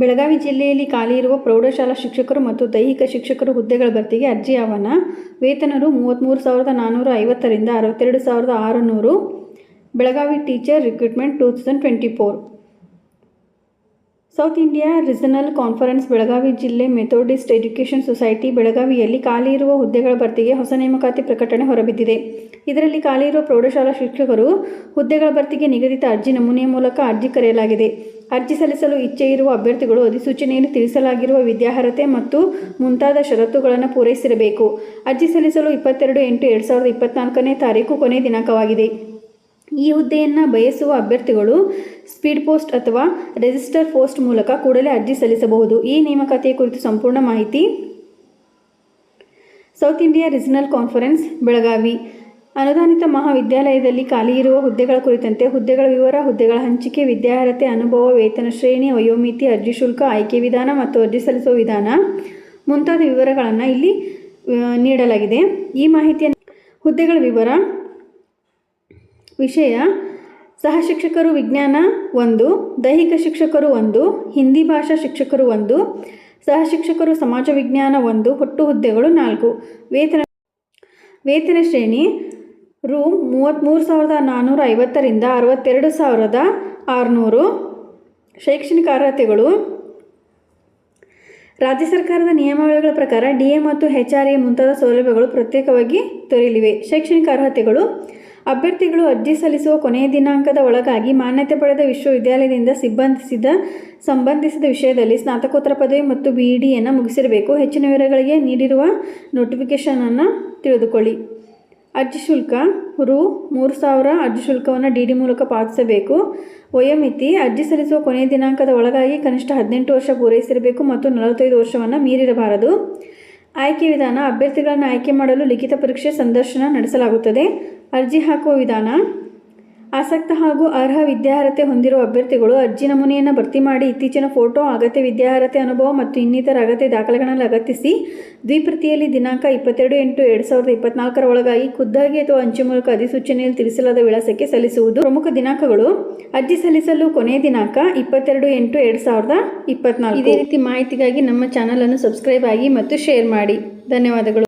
ಬೆಳಗಾವಿ ಜಿಲ್ಲೆಯಲ್ಲಿ ಖಾಲಿ ಇರುವ ಪ್ರೌಢಶಾಲಾ ಶಿಕ್ಷಕರು ಮತ್ತು ದೈಹಿಕ ಶಿಕ್ಷಕರು ಹುದ್ದೆಗಳ ಭರ್ತಿಗೆ ಅರ್ಜಿ ಆಹ್ವಾನ. ವೇತನರು ಮೂವತ್ತ್ಮೂರು ಸಾವಿರದ ನಾನ್ನೂರ ಐವತ್ತರಿಂದ ಅರವತ್ತೆರಡು ಸಾವಿರದ ಆರುನೂರು. Belagavi teacher recruitment two thousand twenty four. South India Regional Conference, Belagavi ಜಿಲ್ಲೆ ಮೆಥೋಡಿಸ್ಟ್ ಎಜುಕೇಷನ್ ಸೊಸೈಟಿ ಬೆಳಗಾವಿಯಲ್ಲಿ ಖಾಲಿ ಇರುವ ಹುದ್ದೆಗಳ ಭರ್ತಿಗೆ ಹೊಸ ನೇಮಕಾತಿ ಪ್ರಕಟಣೆ ಹೊರಬಿದ್ದಿದೆ. ಇದರಲ್ಲಿ ಖಾಲಿ ಇರುವ ಪ್ರೌಢಶಾಲಾ ಶಿಕ್ಷಕರು ಹುದ್ದೆಗಳ ಭರ್ತಿಗೆ ನಿಗದಿತ ಅರ್ಜಿ ನಮೂನೆಯ ಮೂಲಕ ಅರ್ಜಿ ಕರೆಯಲಾಗಿದೆ. ಅರ್ಜಿ ಸಲ್ಲಿಸಲು ಇಚ್ಛೆ ಇರುವ ಅಭ್ಯರ್ಥಿಗಳು ಅಧಿಸೂಚನೆಯಲ್ಲಿ ತಿಳಿಸಲಾಗಿರುವ ವಿದ್ಯಾರ್ಹತೆ ಮತ್ತು ಮುಂತಾದ ಷರತ್ತುಗಳನ್ನು ಪೂರೈಸಿರಬೇಕು. ಅರ್ಜಿ ಸಲ್ಲಿಸಲು ಇಪ್ಪತ್ತೆರಡು ಎಂಟು ಎರಡು ಸಾವಿರದ ಇಪ್ಪತ್ನಾಲ್ಕನೇ ತಾರೀಕು ಕೊನೆ ದಿನಾಂಕವಾಗಿದೆ. ಈ ಹುದ್ದೆಯನ್ನು ಬಯಸುವ ಅಭ್ಯರ್ಥಿಗಳು ಸ್ಪೀಡ್ ಪೋಸ್ಟ್ ಅಥವಾ ರಿಜಿಸ್ಟರ್ ಪೋಸ್ಟ್ ಮೂಲಕ ಕೂಡಲೇ ಅರ್ಜಿ ಸಲ್ಲಿಸಬಹುದು. ಈ ನೇಮಕಾತಿಯ ಕುರಿತು ಸಂಪೂರ್ಣ ಮಾಹಿತಿ South India Regional Conference, Belagavi. ಅನುದಾನಿತ ಮಹಾವಿದ್ಯಾಲಯದಲ್ಲಿ ಖಾಲಿ ಇರುವ ಹುದ್ದೆಗಳ ಕುರಿತಂತೆ ಹುದ್ದೆಗಳ ವಿವರ, ಹುದ್ದೆಗಳ ಹಂಚಿಕೆ, ವಿದ್ಯಾರ್ಹತೆ, ಅನುಭವ, ವೇತನ ಶ್ರೇಣಿ, ವಯೋಮಿತಿ, ಅರ್ಜಿ ಶುಲ್ಕ, ಆಯ್ಕೆ ವಿಧಾನ ಮತ್ತು ಅರ್ಜಿ ಸಲ್ಲಿಸುವ ವಿಧಾನ ಮುಂತಾದ ವಿವರಗಳನ್ನು ಇಲ್ಲಿ ನೀಡಲಾಗಿದೆ. ಈ ಮಾಹಿತಿಯನ್ನು ಹುದ್ದೆಗಳ ವಿವರ, ವಿಷಯ ಸಹ ಶಿಕ್ಷಕರು ವಿಜ್ಞಾನ ಒಂದು, ದೈಹಿಕ ಶಿಕ್ಷಕರು ಒಂದು, ಹಿಂದಿ ಭಾಷಾ ಶಿಕ್ಷಕರು ಒಂದು ಸಹ ಶಿಕ್ಷಕರು ಸಮಾಜ ವಿಜ್ಞಾನ ಒಂದು ಒಟ್ಟು ಹುದ್ದೆಗಳು ನಾಲ್ಕು. ವೇತನ ವೇತನ ಶ್ರೇಣಿ ರು ಮೂವತ್ತ್ಮೂರು ಸಾವಿರದ ನಾನ್ನೂರ ಐವತ್ತರಿಂದ ಅರವತ್ತೆರಡು ಸಾವಿರದ ಆರುನೂರು. ಶೈಕ್ಷಣಿಕ ಅರ್ಹತೆಗಳು. ರಾಜ್ಯ ಸರ್ಕಾರದ ನಿಯಮಾವಳಿಗಳ ಪ್ರಕಾರ ಡಿ ಎ ಮತ್ತು ಹೆಚ್ ಆರ್ ಎ ಮುಂತಾದ ಸೌಲಭ್ಯಗಳು ಪ್ರತ್ಯೇಕವಾಗಿ ದೊರೆಯಲಿವೆ. ಶೈಕ್ಷಣಿಕ ಅರ್ಹತೆಗಳು. ಅಭ್ಯರ್ಥಿಗಳು ಅರ್ಜಿ ಸಲ್ಲಿಸುವ ಕೊನೆಯ ದಿನಾಂಕದ ಒಳಗಾಗಿ ಮಾನ್ಯತೆ ಪಡೆದ ವಿಶ್ವವಿದ್ಯಾಲಯದಿಂದ ಸಿಬ್ಬಂದಿಸಿದ, ಸಂಬಂಧಿಸಿದ ವಿಷಯದಲ್ಲಿ ಸ್ನಾತಕೋತ್ತರ ಪದವಿ ಮತ್ತು ಬಿ ಇ ಡಿಯನ್ನು ಮುಗಿಸಿರಬೇಕು. ಹೆಚ್ಚಿನ ವಿವರಗಳಿಗೆ ನೀಡಿರುವ ನೋಟಿಫಿಕೇಷನನ್ನು ತಿಳಿದುಕೊಳ್ಳಿ. ಅರ್ಜಿ ಶುಲ್ಕ, ರು, ಮೂರು ಸಾವಿರ ಅರ್ಜಿ ಶುಲ್ಕವನ್ನು ಡಿ ಡಿ ಮೂಲಕ ಪಾವತಿಸಬೇಕು. ವಯೋಮಿತಿ, ಅರ್ಜಿ ಸಲ್ಲಿಸುವ ಕೊನೆಯ ದಿನಾಂಕದ ಒಳಗಾಗಿ ಕನಿಷ್ಠ ಹದಿನೆಂಟು ವರ್ಷ ಪೂರೈಸಿರಬೇಕು ಮತ್ತು ನಲವತ್ತೈದು ವರ್ಷವನ್ನು ಮೀರಿರಬಾರದು. ಆಯ್ಕೆ ವಿಧಾನ, ಅಭ್ಯರ್ಥಿಗಳನ್ನು ಆಯ್ಕೆ ಮಾಡಲು ಲಿಖಿತ ಪರೀಕ್ಷೆ ಸಂದರ್ಶನ ನಡೆಸಲಾಗುತ್ತದೆ. ಅರ್ಜಿ ಹಾಕುವ ವಿಧಾನ ಆಸಕ್ತ ಹಾಗೂ ಅರ್ಹ ವಿದ್ಯಾರ್ಹತೆ ಹೊಂದಿರುವ ಅಭ್ಯರ್ಥಿಗಳು ಅರ್ಜಿ ನಮೂನೆಯನ್ನು ಭರ್ತಿ ಮಾಡಿ ಇತ್ತೀಚಿನ ಫೋಟೋ, ಅಗತ್ಯ ವಿದ್ಯಾರ್ಹತೆ ಅನುಭವ ಮತ್ತು ಇನ್ನಿತರ ಅಗತ್ಯ ದಾಖಲೆಗಳನ್ನು ಲಗತ್ತಿಸಿ ದ್ವಿಪ್ರತಿಯಲ್ಲಿ ದಿನಾಂಕ ಇಪ್ಪತ್ತೆರಡು ಎಂಟು ಎರಡು ಸಾವಿರದ ಇಪ್ಪತ್ನಾಲ್ಕರ ಒಳಗಾಗಿ ಖುದ್ದಾಗಿ ಅಥವಾ ಅಂಚೆ ಮೂಲಕ ಅಧಿಸೂಚನೆಯಲ್ಲಿ ತಿಳಿಸಲಾದ ವಿಳಾಸಕ್ಕೆ ಸಲ್ಲಿಸುವುದು. ಪ್ರಮುಖ ದಿನಾಂಕಗಳು ಅರ್ಜಿ ಸಲ್ಲಿಸಲು ಕೊನೆಯ ದಿನಾಂಕ ಇಪ್ಪತ್ತೆರಡು ಎಂಟು ಎರಡು ಸಾವಿರದ ಇಪ್ಪತ್ನಾಲ್ಕು. ಇದೇ ರೀತಿ ಮಾಹಿತಿಗಾಗಿ ನಮ್ಮ ಚಾನಲನ್ನು ಸಬ್ಸ್ಕ್ರೈಬ್ ಆಗಿ ಮತ್ತು ಶೇರ್ ಮಾಡಿ. ಧನ್ಯವಾದಗಳು.